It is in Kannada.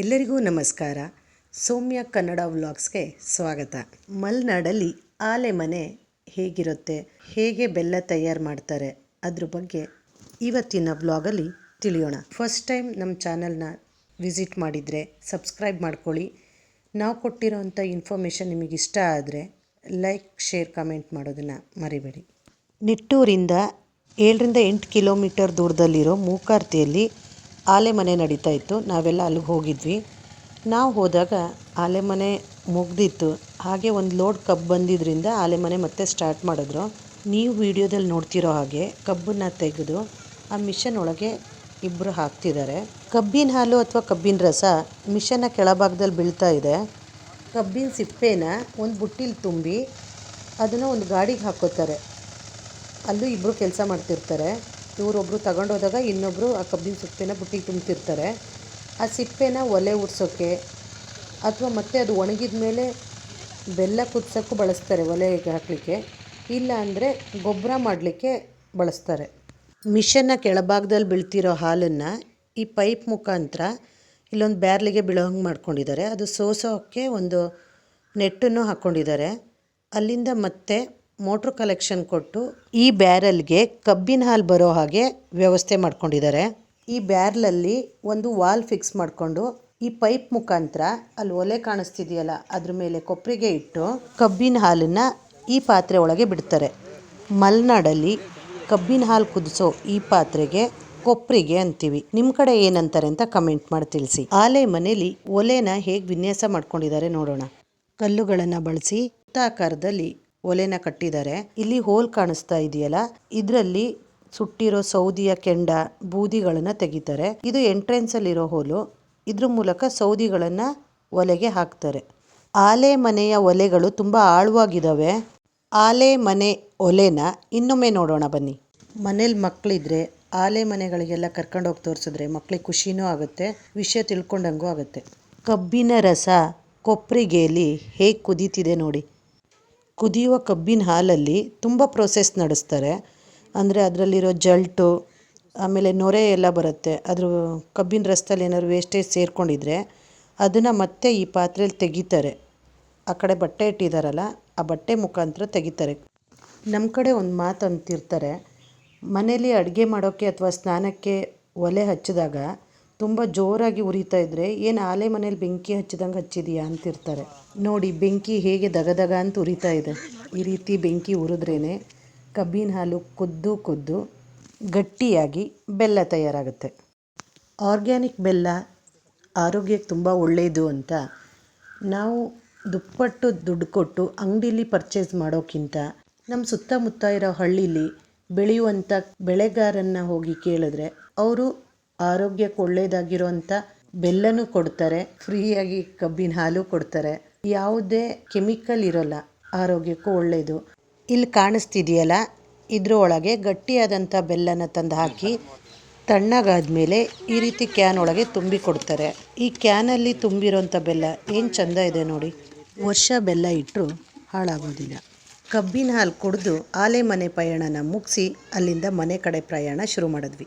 ಎಲ್ಲರಿಗೂ ನಮಸ್ಕಾರ. ಸೌಮ್ಯ ಕನ್ನಡ ವ್ಲಾಗ್ಸ್ಗೆ ಸ್ವಾಗತ. ಮಲೆನಾಡಲ್ಲಿ ಆಲೆ ಮನೆ ಹೇಗಿರುತ್ತೆ, ಹೇಗೆ ಬೆಲ್ಲ ತಯಾರು ಮಾಡ್ತಾರೆ ಅದ್ರ ಬಗ್ಗೆ ಇವತ್ತಿನ ವ್ಲಾಗಲ್ಲಿ ತಿಳಿಯೋಣ. ಫಸ್ಟ್ ಟೈಮ್ ನಮ್ಮ ಚಾನಲ್ನ ವಿಸಿಟ್ ಮಾಡಿದರೆ ಸಬ್ಸ್ಕ್ರೈಬ್ ಮಾಡ್ಕೊಳ್ಳಿ. ನಾವು ಕೊಟ್ಟಿರೋಂಥ ಇನ್ಫಾರ್ಮೇಷನ್ ನಿಮಗೆ ಇಷ್ಟ ಆದರೆ ಲೈಕ್, ಶೇರ್, ಕಮೆಂಟ್ ಮಾಡೋದನ್ನು ಮರಿಬೇಡಿ. ನಿಟ್ಟೂರಿಂದ ಏಳರಿಂದ ಎಂಟು ಕಿಲೋಮೀಟರ್ ದೂರದಲ್ಲಿರೋ ಮೂಕಾರ್ತಿಯಲ್ಲಿ ಆಲೆಮನೆ ನಡೀತಾ ಇತ್ತು. ನಾವೆಲ್ಲ ಅಲ್ಲಿಗೆ ಹೋಗಿದ್ವಿ. ನಾವು ಹೋದಾಗ ಆಲೆಮನೆ ಮುಗ್ದಿತ್ತು. ಹಾಗೆ ಒಂದು ಲೋಡ್ ಕಬ್ಬು ಬಂದಿದ್ದರಿಂದ ಆಲೆಮನೆ ಮತ್ತೆ ಸ್ಟಾರ್ಟ್ ಮಾಡಿದ್ರು. ನೀವು ವಿಡಿಯೋದಲ್ಲಿ ನೋಡ್ತಿರೋ ಹಾಗೆ ಕಬ್ಬನ್ನು ತೆಗೆದು ಆ ಮಿಷನ್ ಒಳಗೆ ಇಬ್ಬರು ಹಾಕ್ತಿದ್ದಾರೆ. ಕಬ್ಬಿನ ಹಾಲು ಅಥವಾ ಕಬ್ಬಿನ ರಸ ಮಿಷನ್ನ ಕೆಳಭಾಗದಲ್ಲಿ ಬೀಳ್ತಾ ಇದೆ. ಕಬ್ಬಿನ ಸಿಪ್ಪೆನ ಒಂದು ಬುಟ್ಟಿಲಿ ತುಂಬಿ ಅದನ್ನು ಒಂದು ಗಾಡಿಗೆ ಹಾಕೋತಾರೆ. ಅಲ್ಲೂ ಇಬ್ಬರು ಕೆಲಸ ಮಾಡ್ತಿರ್ತಾರೆ. ಇವರೊಬ್ಬರು ತಗೊಂಡೋದಾಗ ಇನ್ನೊಬ್ಬರು ಆ ಕಬ್ಬಿನ ಸಿಪ್ಪೆನ ಬುಟ್ಟಿಗೆ ತುಂಬ್ತಿರ್ತಾರೆ. ಆ ಸಿಪ್ಪೆನ ಒಲೆ ಉಡ್ಸೋಕ್ಕೆ ಅಥವಾ ಮತ್ತೆ ಅದು ಒಣಗಿದ ಮೇಲೆ ಬೆಲ್ಲ ಕುದಿಸೋಕ್ಕೂ ಬಳಸ್ತಾರೆ ಒಲೆಗೆ ಹಾಕಲಿಕ್ಕೆ. ಇಲ್ಲ ಅಂದರೆ ಗೊಬ್ಬರ ಮಾಡಲಿಕ್ಕೆ ಬಳಸ್ತಾರೆ. ಮಿಷನ್ನ ಕೆಳಭಾಗದಲ್ಲಿ ಬೀಳ್ತಿರೋ ಹಾಲನ್ನು ಈ ಪೈಪ್ ಮುಖಾಂತರ ಇಲ್ಲೊಂದು ಬ್ಯಾರ್ಲಿಗೆ ಬೀಳೋ ಹಂಗೆ ಮಾಡ್ಕೊಂಡಿದ್ದಾರೆ. ಅದು ಸೋಸೋಕ್ಕೆ ಒಂದು ನೆಟ್ಟನ್ನು ಹಾಕ್ಕೊಂಡಿದ್ದಾರೆ ಅಲ್ಲಿಂದ ಮತ್ತೆ ಮೋಟ್ರ್ ಕಲೆಕ್ಷನ್ ಕೊಟ್ಟು ಈ ಬ್ಯಾರಲ್ಗೆ ಕಬ್ಬಿನ ಹಾಲು ಬರೋ ಹಾಗೆ ವ್ಯವಸ್ಥೆ ಮಾಡ್ಕೊಂಡಿದ್ದಾರೆ. ಈ ಬ್ಯಾರ್ಲಲ್ಲಿ ಒಂದು ವಾಲ್ ಫಿಕ್ಸ್ ಮಾಡಿಕೊಂಡು ಈ ಪೈಪ್ ಮುಖಾಂತರ ಅಲ್ಲಿ ಒಲೆ ಕಾಣಿಸ್ತಿದೆಯಲ್ಲ, ಅದ್ರ ಮೇಲೆ ಕೊಪ್ಪರಿಗೆ ಇಟ್ಟು ಕಬ್ಬಿನ ಹಾಲನ್ನು ಈ ಪಾತ್ರೆ ಒಳಗೆ ಬಿಡ್ತಾರೆ. ಮಲೆನಾಡಲ್ಲಿ ಕಬ್ಬಿನ ಹಾಲು ಕುದಿಸೋ ಈ ಪಾತ್ರೆಗೆ ಕೊಪ್ರಿಗೆ ಅಂತೀವಿ. ನಿಮ್ಮ ಕಡೆ ಏನಂತಾರೆ ಅಂತ ಕಮೆಂಟ್ ಮಾಡಿ ತಿಳಿಸಿ. ಆಲೆ ಮನೇಲಿ ಒಲೆನ ಹೇಗೆ ವಿನ್ಯಾಸ ಮಾಡ್ಕೊಂಡಿದ್ದಾರೆ ನೋಡೋಣ. ಕಲ್ಲುಗಳನ್ನು ಬಳಸಿ ವೃತ್ತಾಕಾರದಲ್ಲಿ ಒಲೆನ ಕಟ್ಟಿದ್ದಾರೆ. ಇಲ್ಲಿ ಹೋಲ್ ಕಾಣಿಸ್ತಾ ಇದೆಯಲ್ಲ? ಇದರಲ್ಲಿ ಸುಟ್ಟಿರೋ ಸೌದಿಯ ಕೆಂಡ ಬೂದಿಗಳನ್ನು ತೆಗಿತಾರೆ. ಇದು ಎಂಟ್ರೆನ್ಸ್ ಅಲ್ಲಿರೋ ಹೋಲು. ಇದ್ರ ಮೂಲಕ ಸೌದಿಗಳನ್ನು ಒಲೆಗೆ ಹಾಕ್ತಾರೆ. ಆಲೆ ಮನೆಯ ಒಲೆಗಳು ತುಂಬಾ ಆಳವಾಗಿದ್ದಾವೆ ಆಲೆ ಮನೆ ಒಲೆನ ಇನ್ನೊಮ್ಮೆ ನೋಡೋಣ ಬನ್ನಿ. ಮನೇಲಿ ಮಕ್ಕಳಿದ್ರೆ ಆಲೆ ಮನೆಗಳಿಗೆಲ್ಲ ಕರ್ಕೊಂಡೋಗಿ ತೋರಿಸಿದ್ರೆ ಮಕ್ಕಳಿಗೆ ಖುಷಿನೂ ಆಗುತ್ತೆ, ವಿಷಯ ತಿಳ್ಕೊಂಡಂಗೂ ಆಗುತ್ತೆ. ಕಬ್ಬಿನ ರಸ ಕೊಪ್ಪರಿಗೆಯಲ್ಲಿ ಹೇಗೆ ಕುದೀತಿದೆ ನೋಡಿ. ಕುದಿಯುವ ಕಬ್ಬಿನ ಹಾಲಲ್ಲಿ ತುಂಬ ಪ್ರೋಸೆಸ್ ನಡೆಸ್ತಾರೆ. ಅಂದರೆ ಅದರಲ್ಲಿರೋ ಜಲ್ಟು, ಆಮೇಲೆ ನೊರೆ ಎಲ್ಲ ಬರುತ್ತೆ. ಅದ್ರ ಕಬ್ಬಿನ ರಸದಲ್ಲಿ ಏನಾದ್ರು ವೇಸ್ಟೇಜ್ ಸೇರಿಕೊಂಡಿದ್ರೆ ಅದನ್ನು ಮತ್ತೆ ಈ ಪಾತ್ರೆಯಲ್ಲಿ ತೆಗಿತಾರೆ. ಆ ಕಡೆ ಬಟ್ಟೆ ಇಟ್ಟಿದ್ದಾರಲ್ಲ ಆ ಬಟ್ಟೆ ಮುಖಾಂತರ ತೆಗಿತಾರೆ. ನಮ್ಮ ಕಡೆ ಒಂದು ಮಾತು ಅಂತಿರ್ತಾರೆ, ಮನೇಲಿ ಅಡುಗೆ ಮಾಡೋಕ್ಕೆ ಅಥವಾ ಸ್ನಾನಕ್ಕೆ ಒಲೆ ಹಚ್ಚಿದಾಗ ತುಂಬ ಜೋರಾಗಿ ಉರಿತಾ ಇದ್ದರೆ ಏನು ಆಲೆ ಮನೇಲಿ ಬೆಂಕಿ ಹಚ್ಚಿದಂಗೆ ಹಚ್ಚಿದೀಯಾ ಅಂತಿರ್ತಾರೆ. ನೋಡಿ, ಬೆಂಕಿ ಹೇಗೆ ದಗದಗ ಅಂತ ಉರಿತಾ ಇದೆ. ಈ ರೀತಿ ಬೆಂಕಿ ಉರಿದ್ರೇ ಕಬ್ಬಿನ ಹಾಲು ಕುದ್ದು ಕುದ್ದು ಗಟ್ಟಿಯಾಗಿ ಬೆಲ್ಲ ತಯಾರಾಗುತ್ತೆ. ಆರ್ಗ್ಯಾನಿಕ್ ಬೆಲ್ಲ ಆರೋಗ್ಯಕ್ಕೆ ತುಂಬ ಒಳ್ಳೆಯದು ಅಂತ ನಾವು ದುಪ್ಪಟ್ಟು ದುಡ್ಡು ಕೊಟ್ಟು ಅಂಗಡಿಲಿ ಪರ್ಚೇಸ್ ಮಾಡೋಕ್ಕಿಂತ ನಮ್ಮ ಸುತ್ತಮುತ್ತ ಇರೋ ಹಳ್ಳೀಲಿ ಬೆಳೆಯುವಂಥ ಬೆಳೆಗಾರನ್ನ ಹೋಗಿ ಕೇಳಿದ್ರೆ, ಅವರು ಆರೋಗ್ಯಕ್ಕೆ ಒಳ್ಳೆಯದಾಗಿರೋಂಥ ಬೆಲ್ಲನೂ ಕೊಡ್ತಾರೆ, ಫ್ರೀಯಾಗಿ ಕಬ್ಬಿನ ಹಾಲು ಕೊಡ್ತಾರೆ. ಯಾವುದೇ ಕೆಮಿಕಲ್ ಇರೋಲ್ಲ, ಆರೋಗ್ಯಕ್ಕೂ ಒಳ್ಳೆಯದು ಇಲ್ಲಿ ಕಾಣಿಸ್ತಿದೆಯಲ್ಲ, ಇದರೊಳಗೆ ಒಳಗೆ ಗಟ್ಟಿಯಾದಂಥ ಬೆಲ್ಲನ ತಂದು ಹಾಕಿ ತಣ್ಣಗಾದ್ಮೇಲೆ ಈ ರೀತಿ ಕ್ಯಾನ್ ಒಳಗೆ ತುಂಬಿ ಕೊಡ್ತಾರೆ. ಈ ಕ್ಯಾನಲ್ಲಿ ತುಂಬಿರೋಂಥ ಬೆಲ್ಲ ಏನು ಚಂದ ಇದೆ ನೋಡಿ. ವರ್ಷ ಬೆಲ್ಲ ಇಟ್ಟರು ಹಾಳಾಗೋದಿಲ್ಲ. ಕಬ್ಬಿನ ಹಾಲು ಕುಡಿದು ಆಲೆ ಮನೆ ಪ್ರಯಾಣನ ಮುಗಿಸಿ ಅಲ್ಲಿಂದ ಮನೆ ಕಡೆ ಪ್ರಯಾಣ ಶುರು ಮಾಡಿದ್ವಿ.